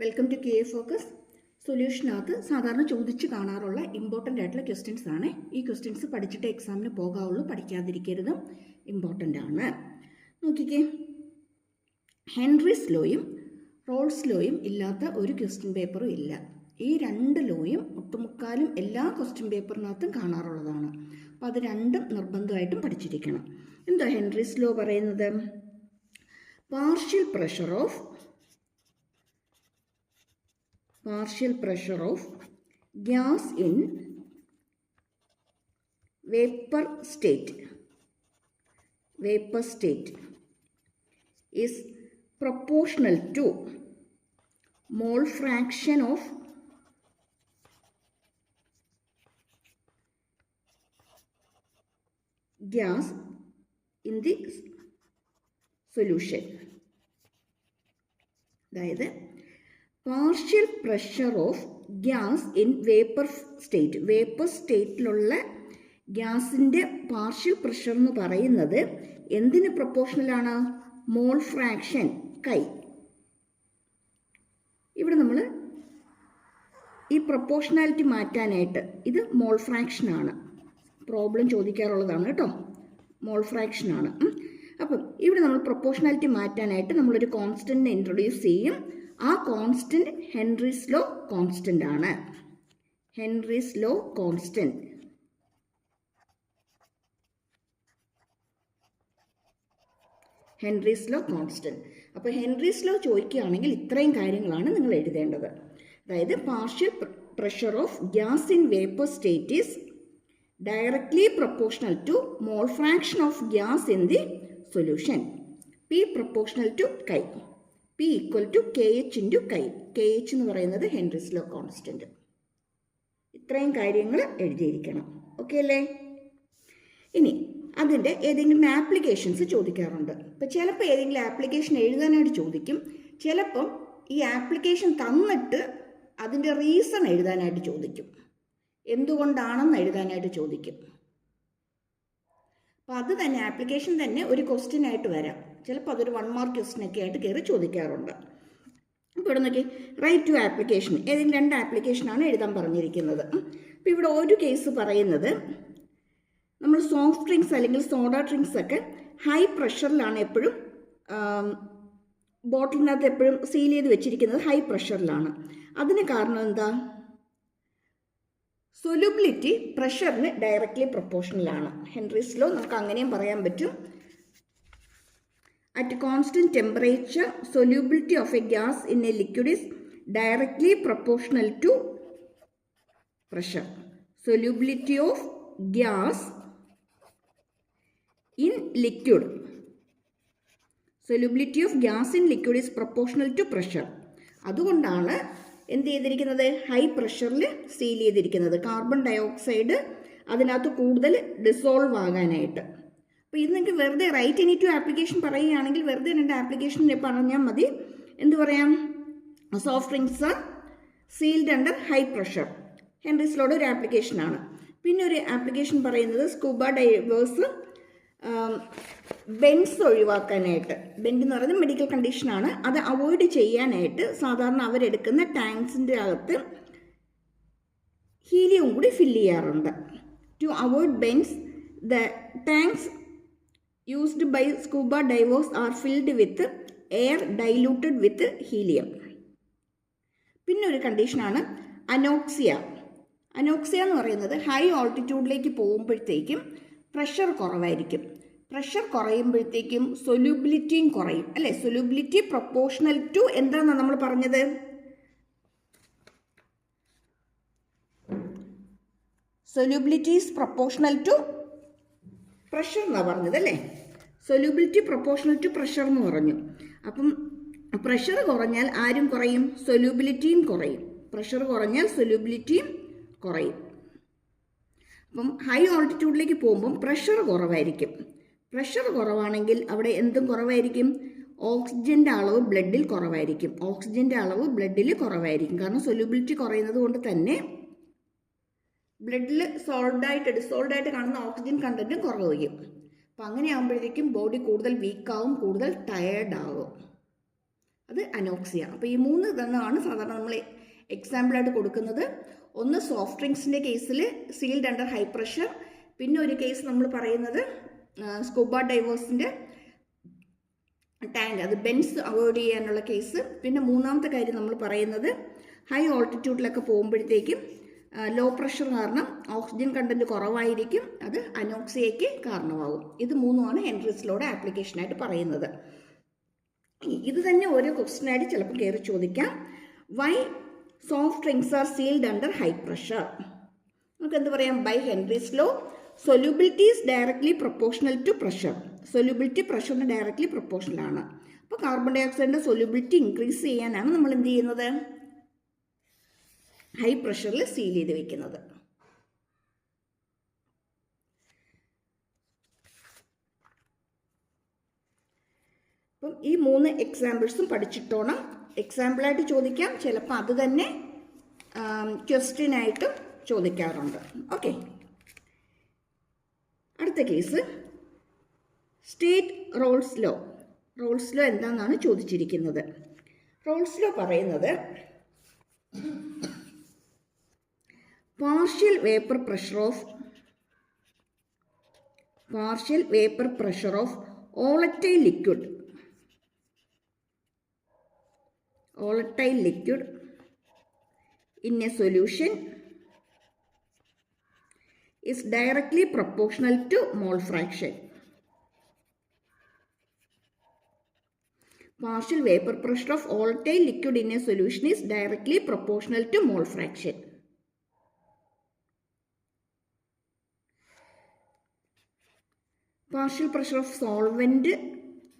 Welcome to K A focus സൊല്യൂഷനകത്ത് സാധാരണ ചോദിച്ച് കാണാറുള്ള ഇമ്പോർട്ടന്റ് ആയിട്ടുള്ള ക്വസ്റ്റ്യൻസ് ആണ്. ഈ ക്വസ്റ്റ്യൻസ് പഠിച്ചിട്ട് എക്സാമിന് പോകാവുള്ളൂ പഠിക്കാതിരിക്കരുത്. ഇമ്പോർട്ടന്റ് ആണ്. നോക്കിക്കേ. ഹെൻറിസ് ലോയും റോൾസ് ലോയും ഇല്ലാത്ത ഒരു ക്വസ്റ്റ്യൻ പേപ്പറും ഇല്ല. ഈ രണ്ട് ലോയും ഒട്ടുമുക്കാലും എല്ലാ ക്വസ്റ്റ്യൻ പേപ്പറിനകത്തും കാണാറുള്ളതാണ്. അപ്പോൾ അത് രണ്ടും നിർബന്ധമായിട്ടും പഠിച്ചിരിക്കണം. എന്താ ഹെൻറിസ് ലോ പറയുന്നത്? Partial pressure of partial pressure of gas in vapor state vapor state is proportional to mole fraction of gas in the solution അതായത് partial pressure of gas in vapour state vapour സ്റ്റേറ്റിലുള്ള ഗ്യാസിന്റെ partial pressure എന്ന് പറയുന്നത് എന്തിന് പ്രൊപ്പോർഷണലാണ് mole fraction കൈ ഇവിടെ നമ്മൾ ഈ proportionality മാറ്റാനായിട്ട് ഇത് മോൾ ഫ്രാക്ഷനാണ് പ്രോബ്ലം ചോദിക്കാറുള്ളതാണ് കേട്ടോ. മോൾ ഫ്രാക്ഷനാണ് അപ്പം ഇവിടെ നമ്മൾ പ്രൊപ്പോർഷണാലിറ്റി മാറ്റാനായിട്ട് നമ്മളൊരു കോൺസ്റ്റന്റിനെ ഇൻട്രൊഡ്യൂസ് ചെയ്യും. ആ കോൺസ്റ്റന്റ് ഹെൻറീസ് ലോ കോൺസ്റ്റന്റ് ആണ്. Henry's law constant Henry's law constant അപ്പോൾ ഹെൻറീസ് ലോ ചോദിക്കുകയാണെങ്കിൽ ഇത്രയും കാര്യങ്ങളാണ് നിങ്ങൾ എഴുതേണ്ടത്. അതായത് partial pressure of gas in vapour state is directly proportional to mole fraction of gas in the solution P proportional to chi. P equal to K H into chi K H എന്ന് പറയുന്നത് Heinrich law constant ഇത്രയും കാര്യങ്ങൾ എഴുതിയിരിക്കണം. Okay അല്ലേ? ഇനി അതിന്റെ ഏതെങ്കിലും applications ചോദിക്കാറുണ്ട്. ഇപ്പം ചിലപ്പോൾ ഏതെങ്കിലും ആപ്ലിക്കേഷൻ എഴുതാനായിട്ട് ചോദിക്കും. ചിലപ്പം ഈ ആപ്ലിക്കേഷൻ തന്നിട്ട് അതിന്റെ റീസൺ എഴുതാനായിട്ട് ചോദിക്കും. എന്തുകൊണ്ടാണെന്ന് എഴുതാനായിട്ട് ചോദിക്കും. അപ്പോൾ അത് തന്നെ ആപ്ലിക്കേഷൻ തന്നെ ഒരു ക്വസ്റ്റ്യൻ ആയിട്ട് വരാം. ചിലപ്പോൾ അതൊരു വൺ മാർക്ക് ക്വസ്റ്റിനൊക്കെ ആയിട്ട് കയറി ചോദിക്കാറുണ്ട്. അപ്പോൾ ഇവിടെ നോക്കി റൈറ്റ് ടു ആപ്ലിക്കേഷൻ ഏതെങ്കിലും രണ്ട് ആപ്ലിക്കേഷനാണ് എഴുതാൻ പറഞ്ഞിരിക്കുന്നത്. അപ്പോൾ ഇവിടെ ഒരു കേസ് പറയുന്നത് നമ്മൾ സോഫ്റ്റ് ഡ്രിങ്ക്സ് അല്ലെങ്കിൽ സോഡ ഡ്രിങ്ക്സ് ഒക്കെ ഹൈ പ്രഷറിലാണ് എപ്പോഴും ബോട്ടിലിനകത്ത് എപ്പോഴും സീൽ ചെയ്ത് വെച്ചിരിക്കുന്നത് ഹൈ പ്രഷറിലാണ് അതിന് കാരണം എന്താ? സൊലുബിലിറ്റി പ്രഷറിന് ഡയറക്റ്റ്ലി പ്രൊപ്പോർഷണലാണ് ഹെൻറിസ്ലോ നമുക്ക് അങ്ങനെയും പറയാൻ പറ്റും. At constant temperature solubility of a gas in a liquid is directly proportional to pressure solubility of gas in liquid solubility of gas in liquid is proportional to pressure അതുകൊണ്ടാണ് എന്ത് ചെയ്തിരിക്കുന്നത്? ഹൈ പ്രഷറിൽ seal ചെയ്തിരിക്കുന്നത്. Carbon dioxide അതിനകത്ത് കൂടുതൽ dissolve ആകാനായിട്ട്. അപ്പോൾ ഇത് നിങ്ങൾക്ക് വെറുതെ റൈറ്റ് എനി ടു ആപ്ലിക്കേഷൻ പറയുകയാണെങ്കിൽ വെറുതെ രണ്ട് ആപ്ലിക്കേഷൻ പറഞ്ഞാൽ മതി. എന്ത് പറയാം? Soft drinks sealed under high pressure ഹെൻറിസ്ലോഡ് ഒരു ആപ്ലിക്കേഷനാണ് പിന്നെ ഒരു ആപ്ലിക്കേഷൻ പറയുന്നത് സ്കൂബ ഡൈവേഴ്സ് ബെൻസ് ഒഴിവാക്കാനായിട്ട്. ബെൻഡ് എന്ന് പറയുന്നത് മെഡിക്കൽ കണ്ടീഷനാണ് അത് അവോയ്ഡ് ചെയ്യാനായിട്ട് സാധാരണ അവരെടുക്കുന്ന ടാങ്ക്സിന്റെ അകത്ത് ഹീലിയം കൂടി ഫില്ല് ചെയ്യാറുണ്ട്. To avoid bends the tanks used by scuba divers are filled with air diluted with helium പിന്നെ ഒരു കണ്ടീഷനാണ് അനോക്സിയ അനോക്സിയ എന്ന് പറയുന്നത് ഹൈ ഓൾട്ടിറ്റ്യൂഡിലേക്ക് പോകുമ്പോഴത്തേക്കും പ്രഷർ കുറവായിരിക്കും. പ്രഷർ കുറയുമ്പോഴത്തേക്കും സൊല്യൂബിലിറ്റിയും കുറയും. അല്ലേ? സൊല്യൂബിലിറ്റി പ്രൊപ്പോർഷണൽ ടു എന്താണ് നമ്മൾ പറഞ്ഞത്? Solubility is proportional to pressure എന്നാണ് പറഞ്ഞത് അല്ലേ? സൊല്യൂബിലിറ്റി പ്രൊപ്പോർഷണൽ ടു പ്രഷർ എന്ന് പറഞ്ഞു. അപ്പം പ്രഷർ കുറഞ്ഞാൽ ആരും കുറയും സൊല്യൂബിലിറ്റിയും കുറയും. പ്രഷർ കുറഞ്ഞാൽ സൊല്യൂബിലിറ്റിയും കുറയും. അപ്പം ഹൈ ഓൾട്ടിറ്റ്യൂഡിലേക്ക് പോകുമ്പം പ്രഷർ കുറവായിരിക്കും. പ്രഷർ കുറവാണെങ്കിൽ അവിടെ എന്തും കുറവായിരിക്കും? ഓക്സിജന്റെ അളവ് ബ്ലഡിൽ കുറവായിരിക്കും. ഓക്സിജന്റെ അളവ് ബ്ലഡിൽ കുറവായിരിക്കും. കാരണം സൊല്യൂബിലിറ്റി കുറയുന്നത് കൊണ്ട് തന്നെ ബ്ലഡിൽ സോൾഡായിട്ട് ഡിസോൾഡായിട്ട് കാണുന്ന ഓക്സിജൻ കണ്ടന്റും കുറവ് വയ്ക്കും അപ്പം അങ്ങനെ ആകുമ്പോഴത്തേക്കും ബോഡി കൂടുതൽ വീക്കാവും കൂടുതൽ ടയേർഡ് ആകും അത് അനോക്സിയ അപ്പോൾ ഈ മൂന്ന് ഇതെന്നാണ് സാധാരണ നമ്മൾ എക്സാമ്പിളായിട്ട് കൊടുക്കുന്നത്. ഒന്ന് സോഫ്റ്റ് ഡ്രിങ്ക്സിന്റെ കേസിൽ സീൽഡ് അണ്ടർ ഹൈ പ്രഷർ പിന്നെ ഒരു കേസ് നമ്മൾ പറയുന്നത് സ്കൂബ ഡൈവേഴ്സിന്റെ ടാങ്ക് അത് ബെൻസ് അവോയ്ഡ് ചെയ്യാനുള്ള കേസ് പിന്നെ മൂന്നാമത്തെ കാര്യം നമ്മൾ പറയുന്നത് ഹൈ ഓൾട്ടിറ്റ്യൂഡിലൊക്കെ പോകുമ്പോഴത്തേക്കും ലോ പ്രഷർ കാരണം ഓക്സിജൻ കണ്ടന്റ് കുറവായിരിക്കും അത് അനോക്സിയയ്ക്ക് കാരണമാകും ഇത് മൂന്നുമാണ് എൻട്രിസിലൂടെ ആപ്ലിക്കേഷനായിട്ട് പറയുന്നത്. ഇത് തന്നെ ഓരോ ക്വസ്റ്റ്യനായിട്ട് ചിലപ്പോൾ കയറി ചോദിക്കാം. Why soft drinks are sealed under high pressure നമുക്ക് എന്ത് പറയാം? By Henry's law solubility is directly proportional to pressure solubility പ്രഷറിന് directly proportional ആണ്. അപ്പോൾ കാർബൺ ഡൈ ഓക്സൈഡിന്റെ സൊല്യൂബിലിറ്റി ഇൻക്രീസ് ചെയ്യാനാണ് നമ്മൾ എന്ത് ചെയ്യുന്നത്? ഹൈ പ്രഷറിൽ സീൽ ചെയ്ത് വെക്കുന്നത്. അപ്പം ഈ മൂന്ന് എക്സാമ്പിൾസും പഠിച്ചിട്ടോണം. എക്സാമ്പിളായിട്ട് ചോദിക്കാം. ചിലപ്പോൾ അത് തന്നെ ക്വസ്റ്റ്യനായിട്ടും ചോദിക്കാറുണ്ട്. ഓക്കെ അടുത്ത case state Raoult's law Raoult's law എന്താണെന്നാണ് ചോദിച്ചിരിക്കുന്നത്. റോൾസ് ലോ പറയുന്നത് partial vapour pressure of partial vapour pressure of volatile liquid volatile liquid in a solution is directly proportional to mole fraction. Partial vapor pressure of volatile liquid in a solution is directly proportional to mole fraction. Partial pressure of solvent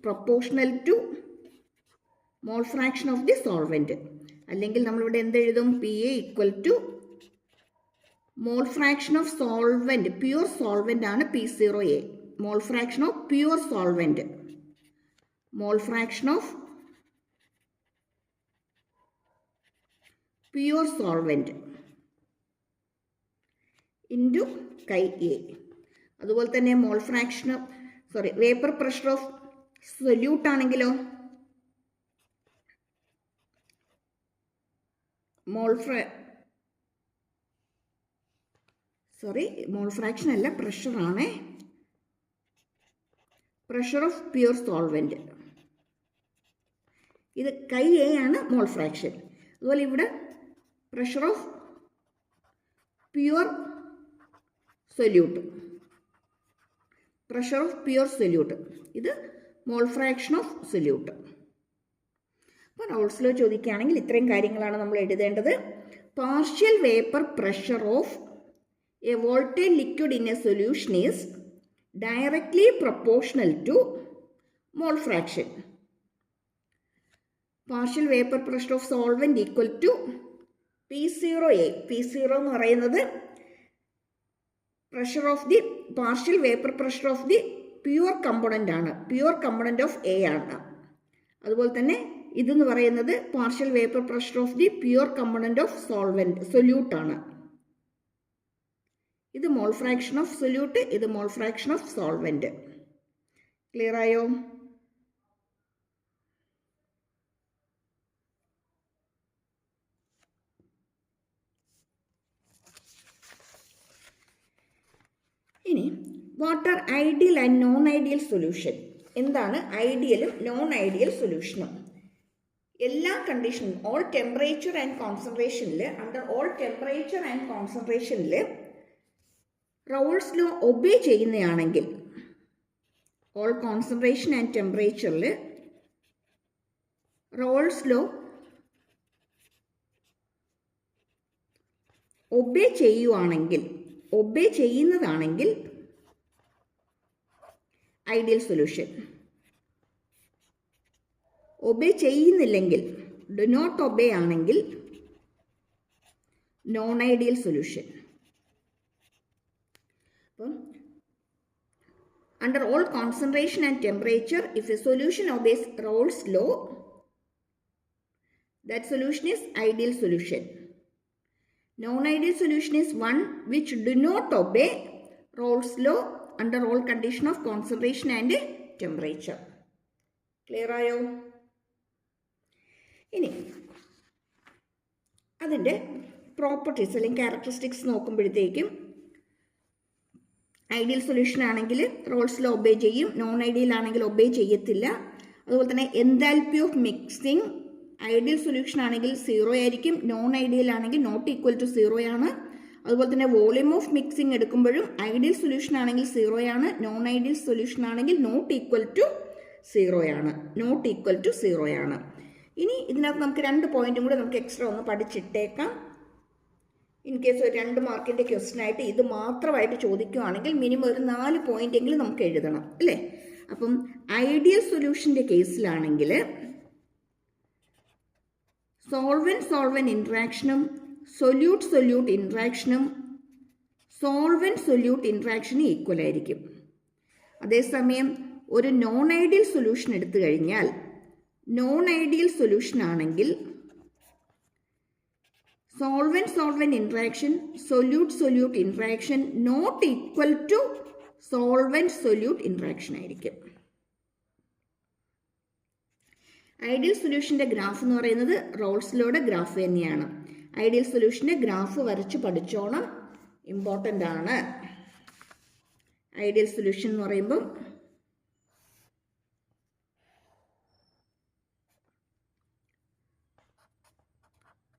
proportional to mole fraction of the solvent അല്ലെങ്കിൽ നമ്മളിവിടെ എന്ത് എഴുതും? P A equal to mole fraction of solvent pure solvent ആണ് P zero A mole fraction of pure solvent mole fraction of pure solvent into chi A അതുപോലെ തന്നെ mole fraction sorry vapour pressure of solute ആണെങ്കിലോ? Mole ഫ്രാ sorry mole fraction അല്ല പ്രഷറാണ് pressure of pure solvent ഇത് chi A ആണ് mole fraction അതുപോലെ ഇവിടെ pressure of pure solute pressure of pure solute ഇത് മോൾ ഫ്രാക്ഷൻ ഓഫ് സൊല്യൂട്ട് അപ്പോൾ റോൾസിലോ ചോദിക്കുകയാണെങ്കിൽ ഇത്രയും കാര്യങ്ങളാണ് നമ്മൾ എഴുതേണ്ടത്. Partial vapour pressure of a volatile liquid in a solution is directly proportional to mole fraction partial vapour pressure of solvent equal to P zero A P zero എന്ന് പറയുന്നത് pressure of the partial vapour pressure of the pure component ആണ്. Pure component of A ആണ്. അതുപോലെ തന്നെ ഇതെന്ന് പറയുന്നത് partial vapour pressure of the pure component of solvent solute ആണ്. ഇത് മോൾ ഫ്രാക്ഷൻ ഓഫ് സൊല്യൂട്ട് ഇത് mole fraction of solvent clear ആയോ? ഇനി what are ideal and non ideal solution എന്താണ് ഐഡിയലും നോൺ ഐഡിയൽ സൊല്യൂഷനും എല്ലാ കണ്ടീഷനും ഓൾ ടെമ്പറേച്ചർ ആൻഡ് കോൺസെൻട്രേഷനിൽ അണ്ടർ ഓൾ ടെമ്പറേച്ചർ ആൻഡ് കോൺസെൻട്രേഷനിൽ റൗൾസ് ലോ ഒബേ ചെയ്യുന്നതാണെങ്കിൽ ഓൾ കോൺസെൻട്രേഷൻ ആൻഡ് ടെമ്പറേച്ചറിൽ റോൾസ് ലോ ഒബേ ചെയ്യുവാണെങ്കിൽ ഒബേ ചെയ്യുന്നതാണെങ്കിൽ ഐഡിയൽ സൊല്യൂഷൻ. ഒബേ ചെയ്യുന്നില്ലെങ്കിൽ ഡു നോട്ട് ഒബേ ആണെങ്കിൽ നോൺ ഐഡിയൽ സൊല്യൂഷൻ. അപ്പം under all concentration and temperature if a solution obeys Raoult's law that solution is ideal solution non ideal solution is one which do not obey Raoult's law under all condition of concentration and temperature clear ആയോ? ഇനി അതിന്റെ properties അല്ലെങ്കിൽ characteristics നോക്കുമ്പോഴത്തേക്കും ideal solution ആണെങ്കിൽ റോൾസിൽ obey ചെയ്യും. Non ideal ആണെങ്കിൽ obey ചെയ്യത്തില്ല. അതുപോലെ തന്നെ enthalpy of mixing ideal solution ആണെങ്കിൽ സീറോ ആയിരിക്കും നോൺ ഐഡിയൽ ആണെങ്കിൽ നോട്ട് ഈക്വൽ ടു സീറോ ആണ്. അതുപോലെ തന്നെ വോളിയം ഓഫ് മിക്സിംഗ് എടുക്കുമ്പോഴും ഐഡിയൽ സൊല്യൂഷൻ ആണെങ്കിൽ സീറോ ആണ് നോൺ ഐഡിയൽ സൊല്യൂഷൻ ആണെങ്കിൽ നോട്ട് ഈക്വൽ ടു സീറോ ആണ് നോട്ട് ഈക്വൽ ടു സീറോ ആണ്. ഇനി ഇതിനകത്ത് നമുക്ക് രണ്ട് പോയിന്റും കൂടെ നമുക്ക് എക്സ്ട്രാ ഒന്ന് പഠിച്ചിട്ടേക്കാം. ഇൻ കേസ് ഒരു രണ്ട് മാർക്കിന്റെ ക്വസ്റ്റ്യൻ ആയിട്ട് ഇത് മാത്രമായിട്ട് ചോദിക്കുകയാണെങ്കിൽ മിനിമം ഒരു നാല് പോയിന്റ് എങ്കിലും നമുക്ക് എഴുതണം അല്ലേ? അപ്പം ഐഡിയൽ സൊല്യൂഷന്റെ കേസിലാണെങ്കിൽ സോൾവൻ സോൾവെന്റ് ഇൻട്രാക്ഷനും സൊല്യൂട്ട് സൊല്യൂട്ട് ഇൻട്രാക്ഷനും സോൾവെന്റ് സൊല്യൂട്ട് ഇൻട്രാക്ഷനും ഈക്വൽ ആയിരിക്കും. അതേസമയം ഒരു നോൺ ഐഡിയൽ സൊല്യൂഷൻ എടുത്തു കഴിഞ്ഞാൽ നോൺ ഐഡിയൽ സൊല്യൂഷൻ ആണെങ്കിൽ solvent solvent interaction solute solute interaction not equal to solvent solute interaction ആയിരിക്കും. ഐഡിയൽ സൊല്യൂഷന്റെ ഗ്രാഫ് എന്ന് പറയുന്നത് റോൾസിലോടെ ഗ്രാഫ് തന്നെയാണ്. ഐഡിയൽ സൊല്യൂഷന്റെ ഗ്രാഫ് വരച്ച് പഠിച്ചോണം. ഇമ്പോർട്ടന്റ് ആണ്. ഐഡിയൽ സൊല്യൂഷൻ എന്ന് പറയുമ്പം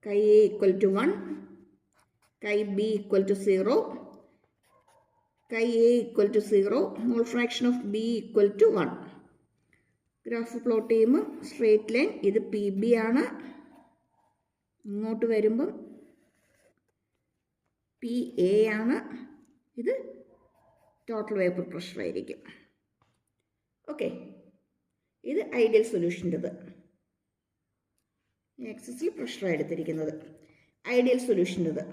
chi A equal to one chi B equal to zero chi A equal to zero mole fraction of B equal to one graph plot ചെയ്യുമ്പോൾ സ്ട്രേറ്റ് ലൈൻ ഇത് P B ആണ്. ഇങ്ങോട്ട് വരുമ്പം P A ആണ്. ഇത് total vapour pressure ആയിരിക്കും. Okay ഇത് ideal സൊല്യൂഷന്റെത് എക്സസീവ് പ്രഷർ എടുത്തിരിക്കുന്നത്. ഐഡിയൽ സൊല്യൂഷന്റെത്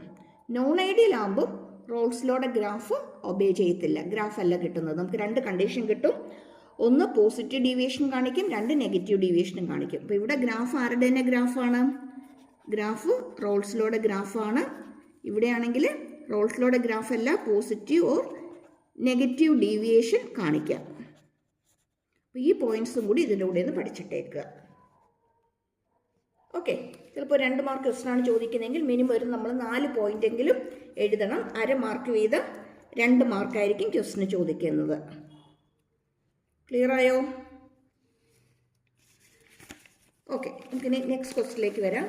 നോൺ ഐഡിയൽ ആകുമ്പോൾ റോൾസിലൂടെ ഗ്രാഫ് ഒബേ ചെയ്യത്തില്ല. ഗ്രാഫ് അല്ല കിട്ടുന്നത്. നമുക്ക് രണ്ട് കണ്ടീഷൻ കിട്ടും. ഒന്ന് പോസിറ്റീവ് ഡീവിയേഷൻ കാണിക്കും രണ്ട് നെഗറ്റീവ് ഡീവിയേഷനും കാണിക്കും. അപ്പോൾ ഇവിടെ ഗ്രാഫ് ആരുടെ തന്നെ ഗ്രാഫാണ് ഗ്രാഫ് റോൾസിലോടെ ഗ്രാഫാണ് ഇവിടെയാണെങ്കിൽ റോൾസിലോടെ ഗ്രാഫ് അല്ല പോസിറ്റീവ് ഓർ നെഗറ്റീവ് ഡീവിയേഷൻ കാണിക്കാം. അപ്പോൾ ഈ പോയിന്റ്സും കൂടി ഇതിന്റെ കൂടെ ഒന്ന് പഠിച്ചിട്ടേക്കുക ഓക്കെ ചിലപ്പോൾ രണ്ട് മാർക്ക് ക്വസ്റ്റനാണ് ചോദിക്കുന്നതെങ്കിൽ മിനിമം ഒരു നമ്മൾ നാല് പോയിന്റ് എങ്കിലും എഴുതണം. അര മാർക്ക് വീതം രണ്ട് മാർക്കായിരിക്കും ക്വസ്റ്റിന് ചോദിക്കുന്നത്. ക്ലിയർ ആയോ? ഓക്കെ നമുക്കിനി നെക്സ്റ്റ് ക്വസ്റ്റിലേക്ക് വരാം.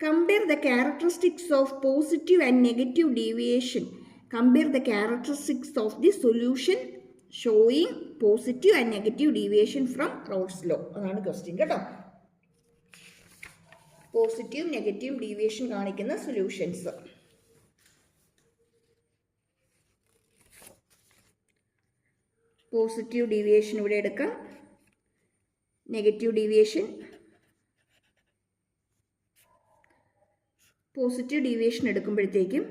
Compare the characteristics of positive and negative deviation compare the characteristics of the solution showing positive and negative deviation from Raoult's law അതാണ് ക്വസ്റ്റ്യൻ കേട്ടോ. പോസിറ്റീവ് നെഗറ്റീവ് ഡീവിയേഷൻ കാണിക്കുന്ന സൊല്യൂഷൻസ് പോസിറ്റീവ് ഡീവിയേഷൻ ഇവിടെ എടുക്കാം. Negative deviation positive deviation എടുക്കുമ്പോഴത്തേക്കും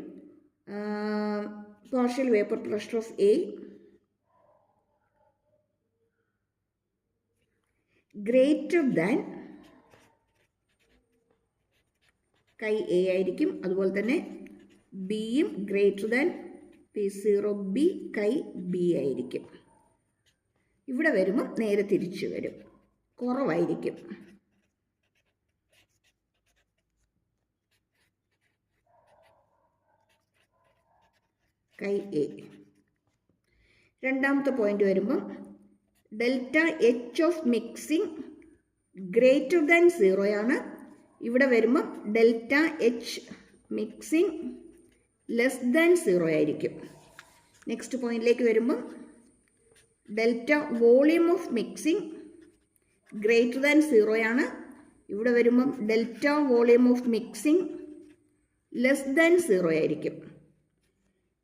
partial vapour pressure of A greater than chi A ആയിരിക്കും. അതുപോലെ തന്നെ ബിയും greater than P zero B chi B ആയിരിക്കും. ഇവിടെ വരുമ്പോൾ നേരെ തിരിച്ചു വരും. കുറവായിരിക്കും. കൈ എ. രണ്ടാമത്തെ പോയിന്റ് വരുമ്പം delta H of mixing greater than സീറോയാണ് ഇവിടെ വരുമ്പം delta H mixing less than zero ആയിരിക്കും. നെക്സ്റ്റ് പോയിന്റിലേക്ക് വരുമ്പം delta volume of mixing greater than സീറോയാണ് ഇവിടെ വരുമ്പം delta volume of mixing less than zero ആയിരിക്കും.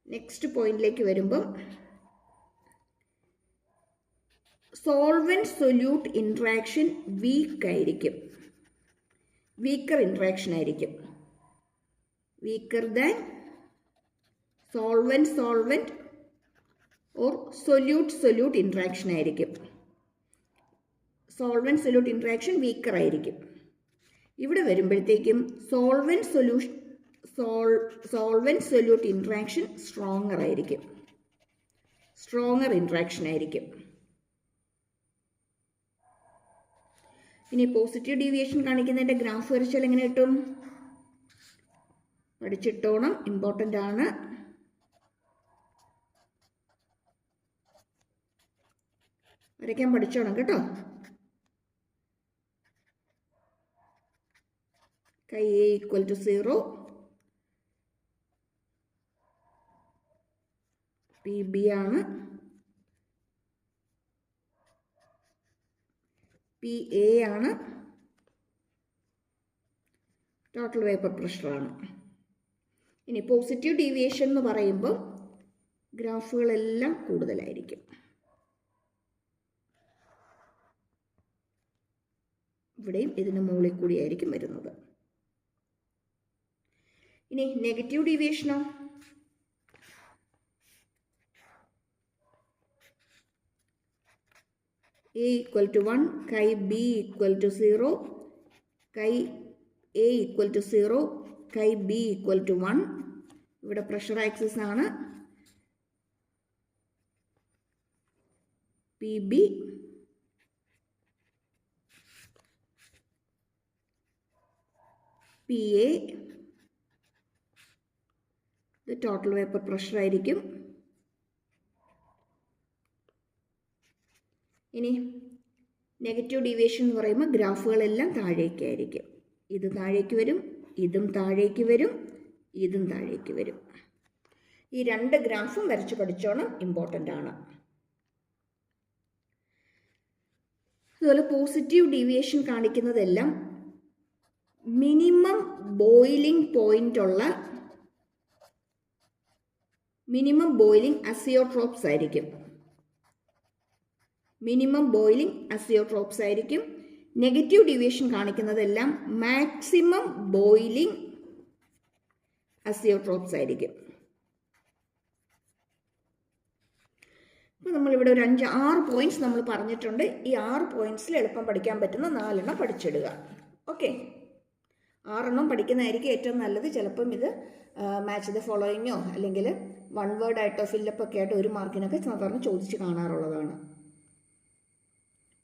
നെക്സ്റ്റ് പോയിന്റിലേക്ക് വരുമ്പം സോൾവെന്റ് സൊല്യൂട്ട് ഇൻട്രാക്ഷൻ വീക്ക് ആയിരിക്കും. വീക്കർ ഇൻട്രാക്ഷൻ ആയിരിക്കും. Weaker than solvent solvent or solute solute interaction ആയിരിക്കും. സോൾവെന്റ് സൊല്യൂട്ട് ഇൻട്രാക്ഷൻ വീക്കർ ആയിരിക്കും. ഇവിടെ വരുമ്പോഴത്തേക്കും solvent solution solvent solvent solute interaction stronger ആയിരിക്കും. സ്ട്രോങ്ങർ ഇൻട്രാക്ഷൻ ആയിരിക്കും. ഇനി പോസിറ്റീവ് ഡീവിയേഷൻ കാണിക്കുന്നതിന്റെ ഗ്രാഫ് വരച്ചാൽ എങ്ങനെ കിട്ടും? പഠിച്ചിട്ടോണം ഇമ്പോർട്ടന്റ് ആണ്. വരയ്ക്കാൻ പഠിച്ചോണം കേട്ടോ. Chi A equal to zero P B ആണ്. പി എ ആണ്. ടോട്ടൽ വേപ്പർ പ്രഷറാണ് ഇനി പോസിറ്റീവ് ഡീവിയേഷൻ എന്ന് പറയുമ്പോൾ ഗ്രാഫുകളെല്ലാം കൂടുതലായിരിക്കും. ഇവിടെയും ഇതിന് മുകളിൽ കൂടിയായിരിക്കും വരുന്നത്. ഇനി negative ഡീവിയേഷനോ A equal to one chi B equal to zero chi A equal to zero chi B equal to one ഇവിടെ പ്രഷർ ആക്സിസ് ആണ്. പി ബി പി എ ഇത് ടോട്ടൽ വേപ്പർ പ്രഷർ ആയിരിക്കും. ഇനി നെഗറ്റീവ് ഡീവിയേഷൻ എന്ന് പറയുമ്പോൾ ഗ്രാഫുകളെല്ലാം താഴേക്കായിരിക്കും ഇത് താഴേക്ക് വരും ഇതും താഴേക്ക് വരും ഇതും താഴേക്ക് വരും. ഈ രണ്ട് ഗ്രാഫും വരച്ച് പഠിച്ചോണം ഇമ്പോർട്ടന്റ് ആണ്. അതുപോലെ പോസിറ്റീവ് ഡീവിയേഷൻ കാണിക്കുന്നതെല്ലാം മിനിമം ബോയിലിംഗ് പോയിന്റ് ഉള്ള മിനിമം ബോയിലിംഗ് അസിയോട്രോപ്സ് ആയിരിക്കും. മിനിമം ബോയിലിംഗ് അസിയോട്രോപ്സ് ആയിരിക്കും. നെഗറ്റീവ് ഡീവിയേഷൻ കാണിക്കുന്നതെല്ലാം മാക്സിമം ബോയിലിംഗ് അസിയോട്രോപ്സ് ആയിരിക്കും. അപ്പോൾ നമ്മളിവിടെ ഒരു അഞ്ച് ആറ് പോയിന്റ്സ് നമ്മൾ പറഞ്ഞിട്ടുണ്ട്. ഈ ആറ് പോയിന്റ്സിൽ എളുപ്പം പഠിക്കാൻ പറ്റുന്ന നാലെണ്ണം പഠിച്ചിടുക. ഓക്കെ ആറെണ്ണം പഠിക്കുന്നതായിരിക്കും ഏറ്റവും നല്ലത്. ചിലപ്പം ഇത് മാച്ച് ദ ഫോളോയിങ്ങോ അല്ലെങ്കിൽ വൺ വേർഡ് ആയിട്ടോ ഫില്ലപ്പ് ഒക്കെ ആയിട്ട് ഒരു മാർക്കിനൊക്കെ സാധാരണ ചോദിച്ച് കാണാറുള്ളതാണ്.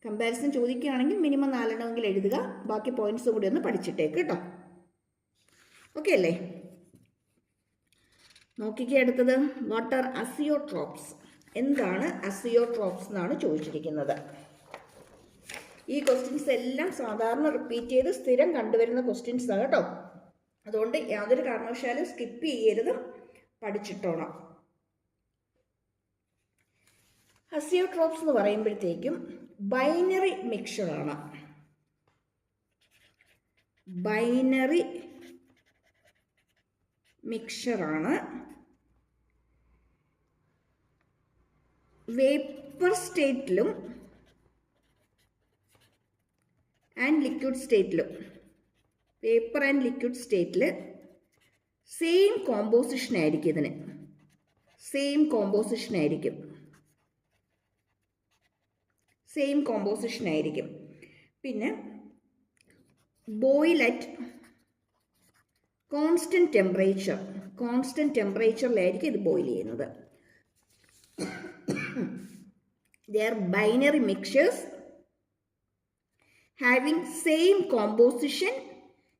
കമ്പാരിസൺ ചോദിക്കുകയാണെങ്കിൽ മിനിമം നാലെണ്ണമെങ്കിലും എഴുതുക. ബാക്കി പോയിന്റ്സ് കൂടി ഒന്ന് പഠിച്ചിട്ടേക്ക് കേട്ടോ. ഓക്കെ അല്ലേ? നോക്കിക്കേ അടുത്തത്. വാട്ടർ അസിയോട്രോപ്സ് എന്താണ് അസിയോട്രോപ്സ് എന്നാണ് ചോദിച്ചിരിക്കുന്നത്. ഈ ക്വസ്റ്റ്യൻസ് എല്ലാം സാധാരണ റിപ്പീറ്റ് ചെയ്ത് സ്ഥിരം കണ്ടുവരുന്ന ക്വസ്റ്റ്യൻസ് ആണ് കേട്ടോ. അതുകൊണ്ട് യാതൊരു കാരണവശാലും സ്കിപ്പ് ചെയ്യരുത്. പഠിച്ചിട്ടോണം. ഹസിയോട്രോപ്സ് എന്ന് പറയുമ്പോഴത്തേക്കും ബൈനറി മിക്സറാണ് ബൈനറി മിക്സറാണ് വേപ്പർ സ്റ്റേറ്റിലും ആൻഡ് ലിക്വിഡ് സ്റ്റേറ്റിലും പേപ്പർ ആൻഡ് ലിക്വിഡ് സ്റ്റേറ്റിൽ സെയിം കോമ്പോസിഷൻ ആയിരിക്കും ഇതിന്. സെയിം കോമ്പോസിഷൻ ആയിരിക്കും. സെയിം കോമ്പോസിഷൻ ആയിരിക്കും. പിന്നെ boil at constant temperature constant ടെമ്പറേച്ചറിലായിരിക്കും ഇത് ബോയിൽ ചെയ്യുന്നത്. They're binary mixtures having same composition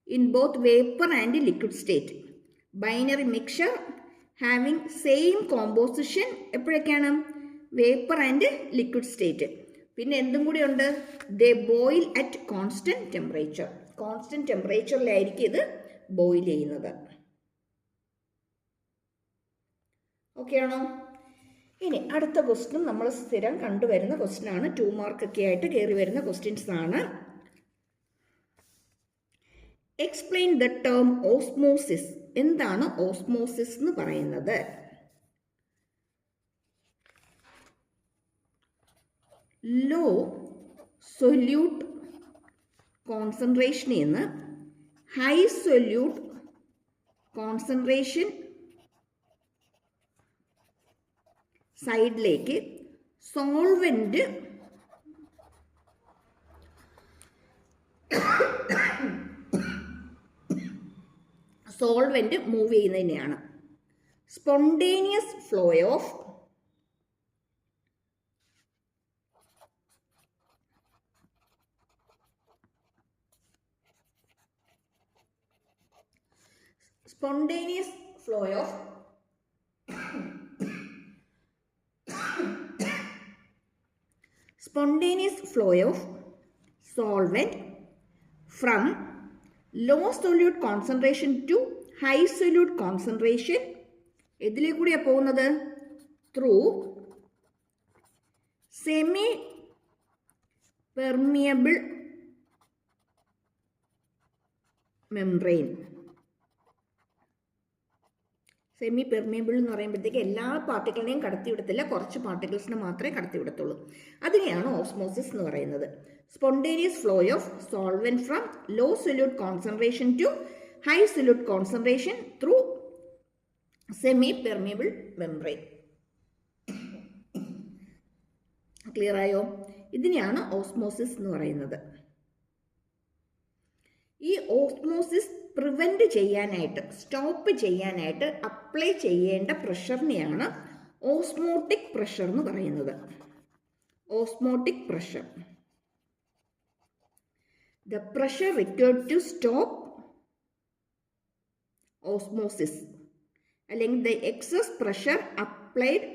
in both vapor and liquid state. Binary mixture having same composition എപ്പോഴൊക്കെയാണ്? Vapour and liquid state പിന്നെ എന്തും കൂടി ഉണ്ട്? They boil at constant temperature constant ടെമ്പറേച്ചറിലായിരിക്കും ഇത് boil ചെയ്യുന്നത്. Okay ആണോ? ഇനി അടുത്ത ക്വസ്റ്റ്യൻ നമ്മൾ സ്ഥിരം കണ്ടുവരുന്ന ക്വസ്റ്റ്യൻ ആണ്. ടു മാർക്കൊക്കെ ആയിട്ട് കയറി വരുന്ന ക്വസ്റ്റ്യൻസ് ആണ്. എക്സ്പ്ലെയിൻ ദ ടേം ഓസ്മോസിസ് എന്താണ് ഓസ്മോസിസ് എന്ന് പറയുന്നത്? ലോ സൊല്യൂട്ട് കോൺസെൻട്രേഷനിൽ നിന്ന് ഹൈ സൊല്യൂട്ട് കോൺസെൻട്രേഷൻ സൈഡിലേക്ക് solvent solvent move ചെയ്യുന്നതിനെയാണ് spontaneous flow of spontaneous flow of spontaneous flow of solvent from low solute concentration to high solute concentration. ഇതിലേക്ക് കൂടിയാണ് പോകുന്നത് through semi permeable membrane semi permeable എന്ന് പറയുമ്പോഴത്തേക്ക് എല്ലാ പാർട്ടിക്കിളിനെയും കടത്തിവിടത്തില്ല കുറച്ച് പാർട്ടിക്കിൾസിനെ മാത്രമേ കടത്തിവിടത്തുള്ളൂ. അതിനെയാണ് ഓസ്മോസിസ് എന്ന് പറയുന്നത്. Spontaneous flow of solvent from low solute concentration to high solute concentration through semi permeable membrane clear ആയോ? ഇതിനെയാണ് ഓസ്മോസിസ് എന്ന് പറയുന്നത്. ഈ ഓസ്മോസിസ് പ്രിവെന്റ് ചെയ്യാനായിട്ട് സ്റ്റോപ്പ് ചെയ്യാനായിട്ട് അപ്ലൈ ചെയ്യേണ്ട പ്രഷറിനെയാണ് ഓസ്മോട്ടിക് പ്രഷർ എന്ന് പറയുന്നത്. Osmotic pressure the pressure required to stop osmosis അല്ലെങ്കിൽ the excess pressure applied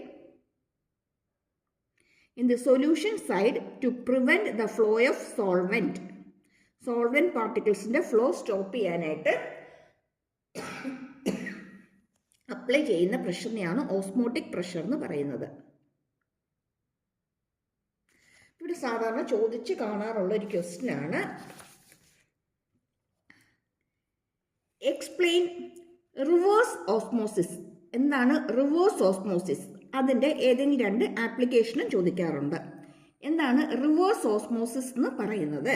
in the solution side to prevent the flow of solvent. Solvent പാർട്ടിക്കിൾസിന്റെ flow stop ചെയ്യാനായിട്ട് apply ചെയ്യുന്ന പ്രഷറിനെയാണ് osmotic pressure എന്ന് പറയുന്നത് ഇവിടെ സാധാരണ ചോദിച്ച് കാണാറുള്ള ഒരു ക്വസ്റ്റ്യൻ ആണ് എക്സ്പ്ലെയിൻ റിവേഴ്സ് ഓസ്മോസിസ് എന്താണ് റിവേഴ്സ് ഓസ്മോസിസ് അതിന്റെ ഏതെങ്കിലും രണ്ട് ആപ്ലിക്കേഷനും ചോദിക്കാറുണ്ട്. എന്താണ് റിവേഴ്സ് ഓസ്മോസിസ് എന്ന് പറയുന്നത്?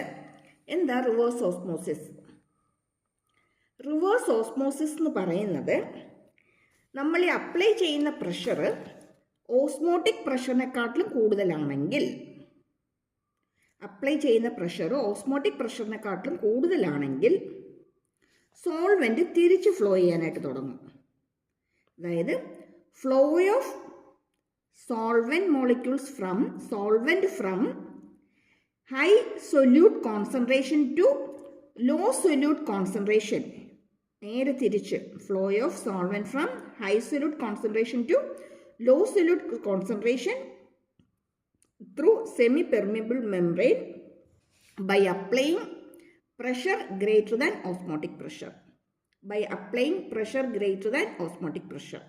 എന്താ റിവേഴ്സ് ഓസ്മോസിസ് റിവേഴ്സ് ഓസ്മോസിസ് എന്ന് പറയുന്നത് നമ്മൾ അപ്ലൈ ചെയ്യുന്ന പ്രഷർ ഓസ്മോട്ടിക് പ്രഷറിനെക്കാട്ടിലും കൂടുതലാണെങ്കിൽ അപ്ലൈ ചെയ്യുന്ന പ്രഷർ ഓസ്മോട്ടിക് പ്രഷറിനെക്കാട്ടിലും കൂടുതലാണെങ്കിൽ സോൾവെന്റ് തിരിച്ച് ഫ്ലോ ചെയ്യാനായിട്ട് തുടങ്ങും. അതായത് flow of solvent molecules from solvent from high solute concentration to low solute concentration നേരെ തിരിച്ച് flow of solvent from high solute concentration to low solute concentration through semi-permeable membrane by applying pressure greater than osmotic pressure by applying pressure greater than osmotic pressure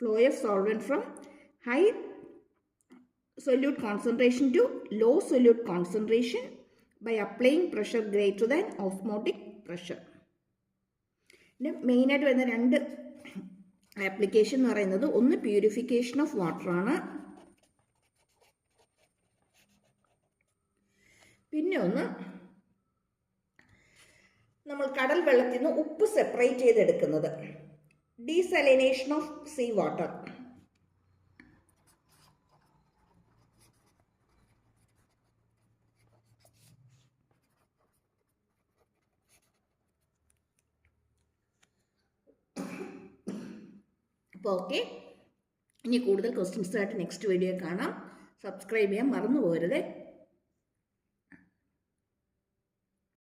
flow of solvent from high solute concentration to low solute concentration by applying pressure greater than osmotic pressure പിന്നെ മെയിനായിട്ട് വരുന്ന രണ്ട് application എന്ന് പറയുന്നത് ഒന്ന് purification of water ആണ്. പിന്നെ ഒന്ന് നമ്മൾ കടൽ വെള്ളത്തിൽ നിന്ന് ഉപ്പ് സെപ്പറേറ്റ് ചെയ്തെടുക്കുന്നത്. ഡീസലിനേഷൻ ഓഫ് സീ വാട്ടർ അപ്പോൾ ഓക്കെ ഇനി കൂടുതൽ ക്വസ്റ്റ്യൻസായിട്ട് നെക്സ്റ്റ് വീഡിയോ കാണാം. സബ്സ്ക്രൈബ് ചെയ്യാൻ മറന്നു പോകരുത്.